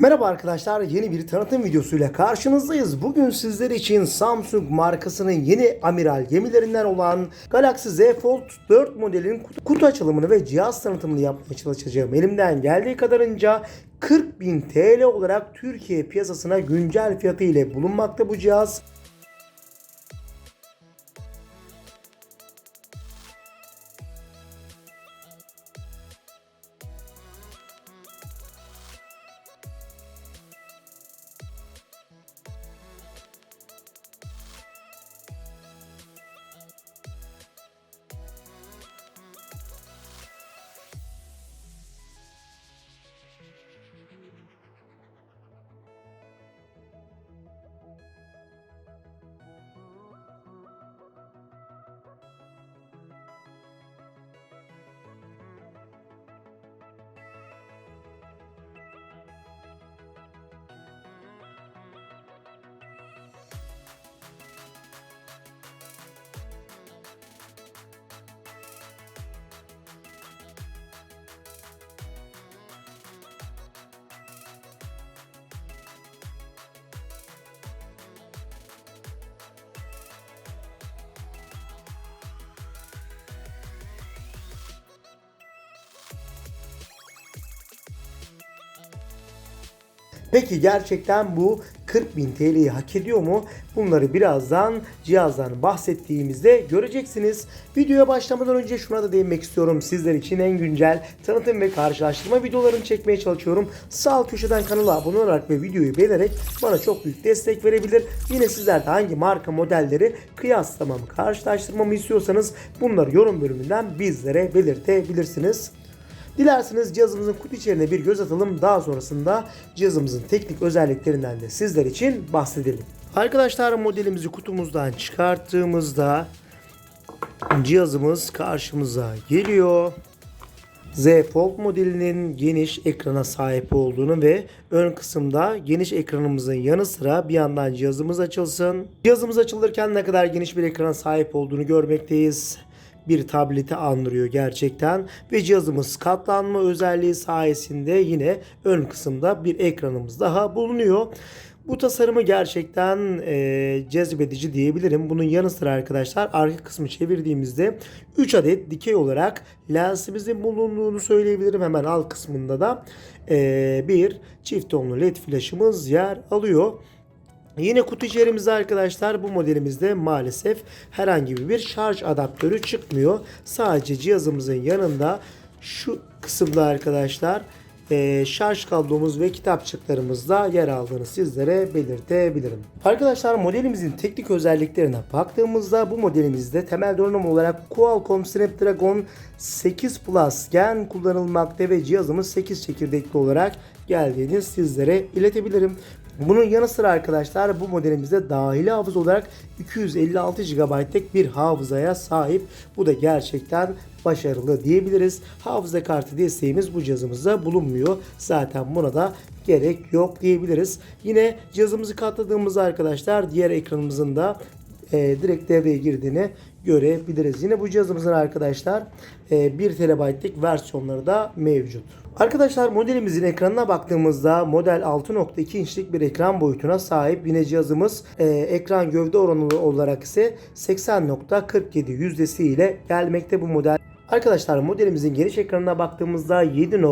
Merhaba arkadaşlar yeni bir tanıtım videosuyla karşınızdayız. Bugün sizler için Samsung markasının yeni amiral gemilerinden olan Galaxy Z Fold 4 modelinin kutu, açılımını ve cihaz tanıtımını yapmaya çalışacağım. Elimden geldiği kadarınca 40.000 TL olarak Türkiye piyasasına güncel fiyatı ile bulunmakta bu cihaz. Peki gerçekten bu 40.000 TL'yi hak ediyor mu? Bunları birazdan cihazdan bahsettiğimizde göreceksiniz. Videoya başlamadan önce şuna da değinmek istiyorum. Sizler için en güncel tanıtım ve karşılaştırma videolarını çekmeye çalışıyorum. Sağ köşeden kanala abone olarak ve videoyu beğenerek bana çok büyük destek verebilir. Yine sizler de hangi marka modelleri kıyaslamamı, karşılaştırmamı istiyorsanız bunları yorum bölümünden bizlere belirtebilirsiniz. Dilerseniz cihazımızın kutu içeriğine bir göz atalım. Daha sonrasında cihazımızın teknik özelliklerinden de sizler için bahsedelim. Arkadaşlar modelimizi kutumuzdan çıkarttığımızda cihazımız karşımıza geliyor. Z Fold modelinin geniş ekrana sahip olduğunu ve ön kısımda geniş ekranımızın yanı sıra bir yandan cihazımız açılsın. Cihazımız açılırken ne kadar geniş bir ekrana sahip olduğunu görmekteyiz bir tableti andırıyor gerçekten ve cihazımız katlanma özelliği sayesinde yine ön kısımda bir ekranımız daha bulunuyor. Bu tasarımı gerçekten e, cezbedici diyebilirim. Bunun yanı sıra arkadaşlar arka kısmı çevirdiğimizde 3 adet dikey olarak lensimizin bulunduğunu söyleyebilirim. Hemen alt kısmında da e, bir çift tonlu led flaşımız yer alıyor. Yine kutu içerimizde arkadaşlar bu modelimizde maalesef herhangi bir şarj adaptörü çıkmıyor. Sadece cihazımızın yanında şu kısımda arkadaşlar e, şarj kablomuz ve kitapçıklarımız da yer aldığını sizlere belirtebilirim. Arkadaşlar modelimizin teknik özelliklerine baktığımızda bu modelimizde temel donanım olarak Qualcomm Snapdragon 8 Plus Gen kullanılmakta ve cihazımız 8 çekirdekli olarak geldiğini sizlere iletebilirim. Bunun yanı sıra arkadaşlar bu modelimizde dahili hafıza olarak 256 GB'lık bir hafızaya sahip. Bu da gerçekten başarılı diyebiliriz. Hafıza kartı desteğimiz bu cihazımızda bulunmuyor. Zaten buna da gerek yok diyebiliriz. Yine cihazımızı katladığımızda arkadaşlar diğer ekranımızın da e, direkt devreye girdiğini görebiliriz. Yine bu cihazımızın arkadaşlar e, 1 TB'lik versiyonları da mevcut. Arkadaşlar modelimizin ekranına baktığımızda model 6.2 inçlik bir ekran boyutuna sahip. Yine cihazımız e, ekran gövde oranı olarak ise 80.47 yüzdesi ile gelmekte bu model. Arkadaşlar modelimizin geniş ekranına baktığımızda 7.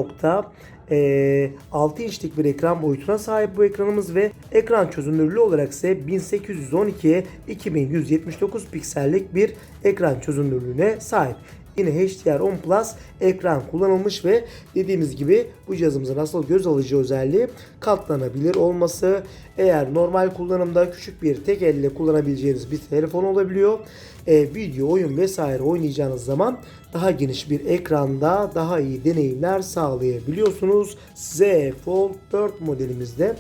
e, 6 inçlik bir ekran boyutuna sahip bu ekranımız ve ekran çözünürlüğü olarak ise 1812'ye 2179 piksellik bir ekran çözünürlüğüne sahip. Yine HDR10 Plus ekran kullanılmış ve dediğimiz gibi bu cihazımızın asıl göz alıcı özelliği katlanabilir olması. Eğer normal kullanımda küçük bir tek elle kullanabileceğiniz bir telefon olabiliyor. E, video, oyun vesaire oynayacağınız zaman daha geniş bir ekranda daha iyi deneyimler sağlayabiliyorsunuz. Z Fold 4 modelimizde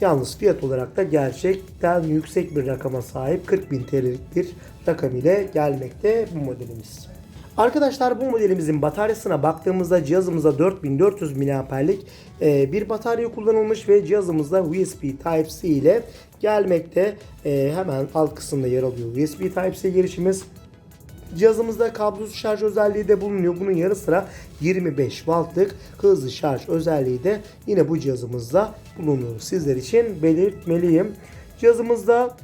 Yalnız fiyat olarak da gerçekten yüksek bir rakama sahip 40.000 TL'lik bir rakam ile gelmekte bu modelimiz. Arkadaşlar bu modelimizin bataryasına baktığımızda cihazımızda 4400 mAh'lik e, bir batarya kullanılmış ve cihazımızda USB Type-C ile gelmekte. E, hemen alt kısımda yer alıyor USB Type-C girişimiz. Cihazımızda kablosuz şarj özelliği de bulunuyor. Bunun yanı sıra 25 wattlık hızlı şarj özelliği de yine bu cihazımızda bulunuyor. Sizler için belirtmeliyim. Cihazımızda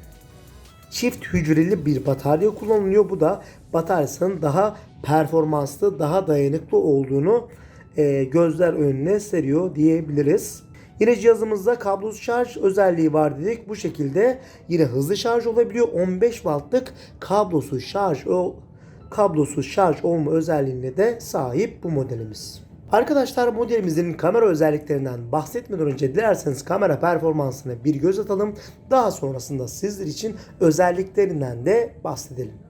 çift hücreli bir batarya kullanılıyor. Bu da bataryasının daha performanslı, daha dayanıklı olduğunu e, gözler önüne seriyor diyebiliriz. Yine cihazımızda kablosuz şarj özelliği var dedik. Bu şekilde yine hızlı şarj olabiliyor. 15 wattlık kablosuz şarj kablosuz şarj olma özelliğine de sahip bu modelimiz. Arkadaşlar modelimizin kamera özelliklerinden bahsetmeden önce dilerseniz kamera performansına bir göz atalım. Daha sonrasında sizler için özelliklerinden de bahsedelim.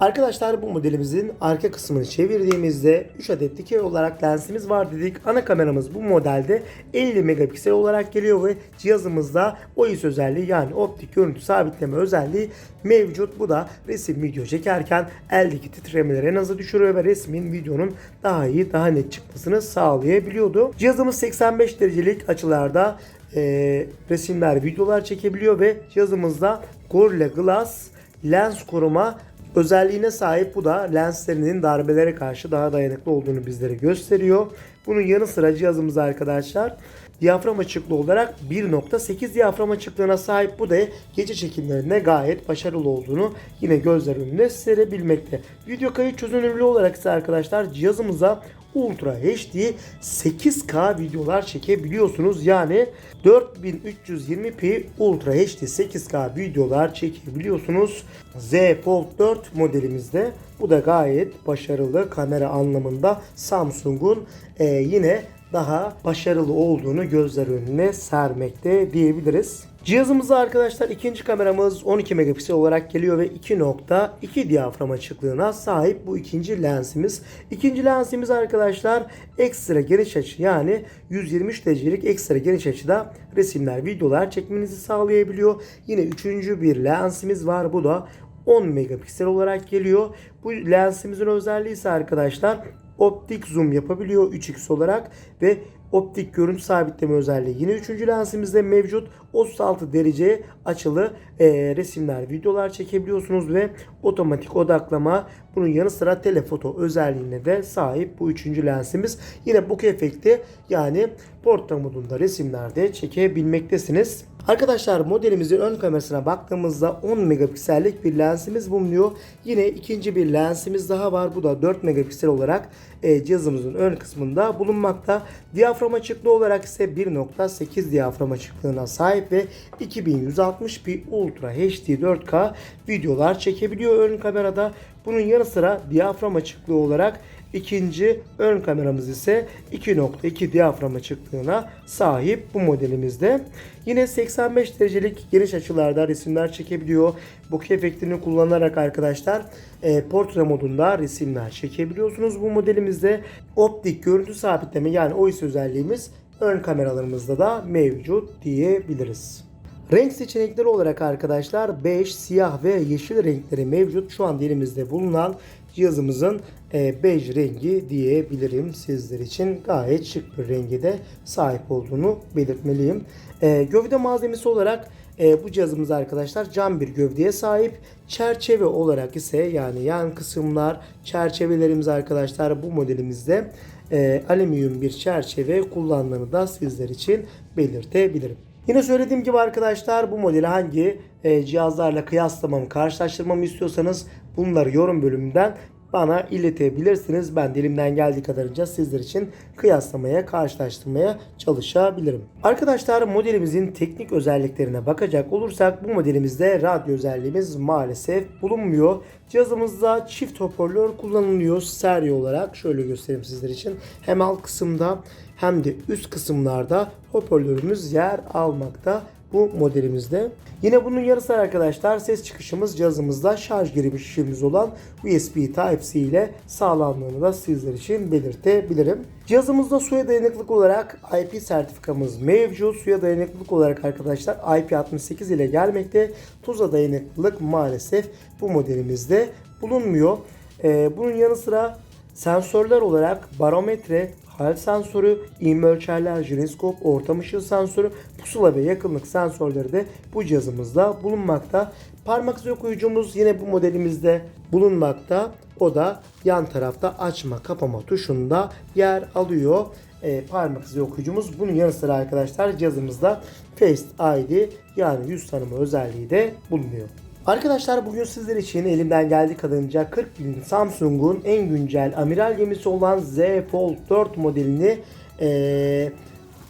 Arkadaşlar bu modelimizin arka kısmını çevirdiğimizde 3 adet dikey olarak lensimiz var dedik. Ana kameramız bu modelde 50 megapiksel olarak geliyor ve cihazımızda OIS özelliği yani optik görüntü sabitleme özelliği mevcut. Bu da resim video çekerken eldeki titremeleri en aza düşürüyor ve resmin videonun daha iyi daha net çıkmasını sağlayabiliyordu. Cihazımız 85 derecelik açılarda e, resimler videolar çekebiliyor ve cihazımızda Gorilla Glass lens koruma özelliğine sahip bu da lenslerinin darbelere karşı daha dayanıklı olduğunu bizlere gösteriyor. Bunun yanı sıra cihazımız arkadaşlar diyafram açıklığı olarak 1.8 diyafram açıklığına sahip bu da gece çekimlerinde gayet başarılı olduğunu yine gözler önünde serebilmekte. Video kayıt çözünürlüğü olarak ise arkadaşlar cihazımıza Ultra HD 8K videolar çekebiliyorsunuz. Yani 4320p Ultra HD 8K videolar çekebiliyorsunuz. Z Fold 4 modelimizde. Bu da gayet başarılı kamera anlamında Samsung'un e, yine daha başarılı olduğunu gözler önüne sermekte diyebiliriz. Cihazımızda arkadaşlar ikinci kameramız 12 megapiksel olarak geliyor ve 2.2 diyafram açıklığına sahip bu ikinci lensimiz. İkinci lensimiz arkadaşlar ekstra geniş açı yani 123 derecelik ekstra geniş açıda resimler, videolar çekmenizi sağlayabiliyor. Yine üçüncü bir lensimiz var. Bu da 10 megapiksel olarak geliyor. Bu lensimizin özelliği ise arkadaşlar optik zoom yapabiliyor 3x olarak ve optik görüntü sabitleme özelliği yine 3. lensimizde mevcut 36 derece açılı e, resimler videolar çekebiliyorsunuz ve otomatik odaklama bunun yanı sıra telefoto özelliğine de sahip bu 3. lensimiz yine bokeh efekti yani portre modunda resimlerde çekebilmektesiniz. Arkadaşlar modelimizin ön kamerasına baktığımızda 10 megapiksellik bir lensimiz bulunuyor. Yine ikinci bir lensimiz daha var. Bu da 4 megapiksel olarak e, cihazımızın ön kısmında bulunmakta. Diyafram açıklığı olarak ise 1.8 diyafram açıklığına sahip ve 2160p Ultra HD 4K videolar çekebiliyor ön kamerada. Bunun yanı sıra diyafram açıklığı olarak İkinci ön kameramız ise 2.2 diyafram açıklığına sahip bu modelimizde. Yine 85 derecelik geniş açılarda resimler çekebiliyor. Bokeh efektini kullanarak arkadaşlar e, portre modunda resimler çekebiliyorsunuz bu modelimizde. Optik görüntü sabitleme yani OIS özelliğimiz ön kameralarımızda da mevcut diyebiliriz. Renk seçenekleri olarak arkadaşlar beş, siyah ve yeşil renkleri mevcut. Şu an elimizde bulunan cihazımızın e, bej rengi diyebilirim sizler için. Gayet şık bir rengi de sahip olduğunu belirtmeliyim. E, gövde malzemesi olarak e, bu cihazımız arkadaşlar cam bir gövdeye sahip. Çerçeve olarak ise yani yan kısımlar çerçevelerimiz arkadaşlar bu modelimizde e, alüminyum bir çerçeve kullandığını da sizler için belirtebilirim. Yine söylediğim gibi arkadaşlar bu modeli hangi e, cihazlarla kıyaslamamı, karşılaştırmamı istiyorsanız bunları yorum bölümünden bana iletebilirsiniz. Ben de elimden geldiği kadarınca sizler için kıyaslamaya, karşılaştırmaya çalışabilirim. Arkadaşlar modelimizin teknik özelliklerine bakacak olursak bu modelimizde radyo özelliğimiz maalesef bulunmuyor. Cihazımızda çift hoparlör kullanılıyor stereo olarak. Şöyle göstereyim sizler için. Hem alt kısımda hem de üst kısımlarda hoparlörümüz yer almakta bu modelimizde. Yine bunun yarı sıra arkadaşlar ses çıkışımız cihazımızda şarj girişimiz olan USB Type-C ile sağlandığını da sizler için belirtebilirim. Cihazımızda suya dayanıklılık olarak IP sertifikamız mevcut. Suya dayanıklılık olarak arkadaşlar IP68 ile gelmekte. Tuza dayanıklılık maalesef bu modelimizde bulunmuyor. Ee, bunun yanı sıra sensörler olarak barometre, hal sensörü, ivme ölçerler, jiroskop, ortam ışığı sensörü, pusula ve yakınlık sensörleri de bu cihazımızda bulunmakta. Parmak izi okuyucumuz yine bu modelimizde bulunmakta. O da yan tarafta açma kapama tuşunda yer alıyor. E, parmak izi okuyucumuz. Bunun yanı sıra arkadaşlar cihazımızda Face ID yani yüz tanıma özelliği de bulunuyor. Arkadaşlar bugün sizler için elimden geldiği kadarınca 40 bin Samsung'un en güncel amiral gemisi olan Z Fold 4 modelini eee,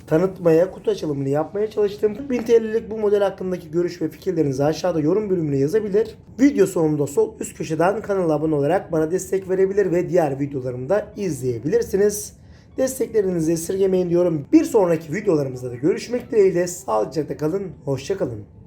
tanıtmaya, kutu açılımını yapmaya çalıştım. 40 bin TL'lik bu model hakkındaki görüş ve fikirlerinizi aşağıda yorum bölümüne yazabilir. Video sonunda sol üst köşeden kanala abone olarak bana destek verebilir ve diğer videolarımı da izleyebilirsiniz. Desteklerinizi esirgemeyin diyorum. Bir sonraki videolarımızda da görüşmek dileğiyle. Sağlıcakla kalın, hoşça kalın.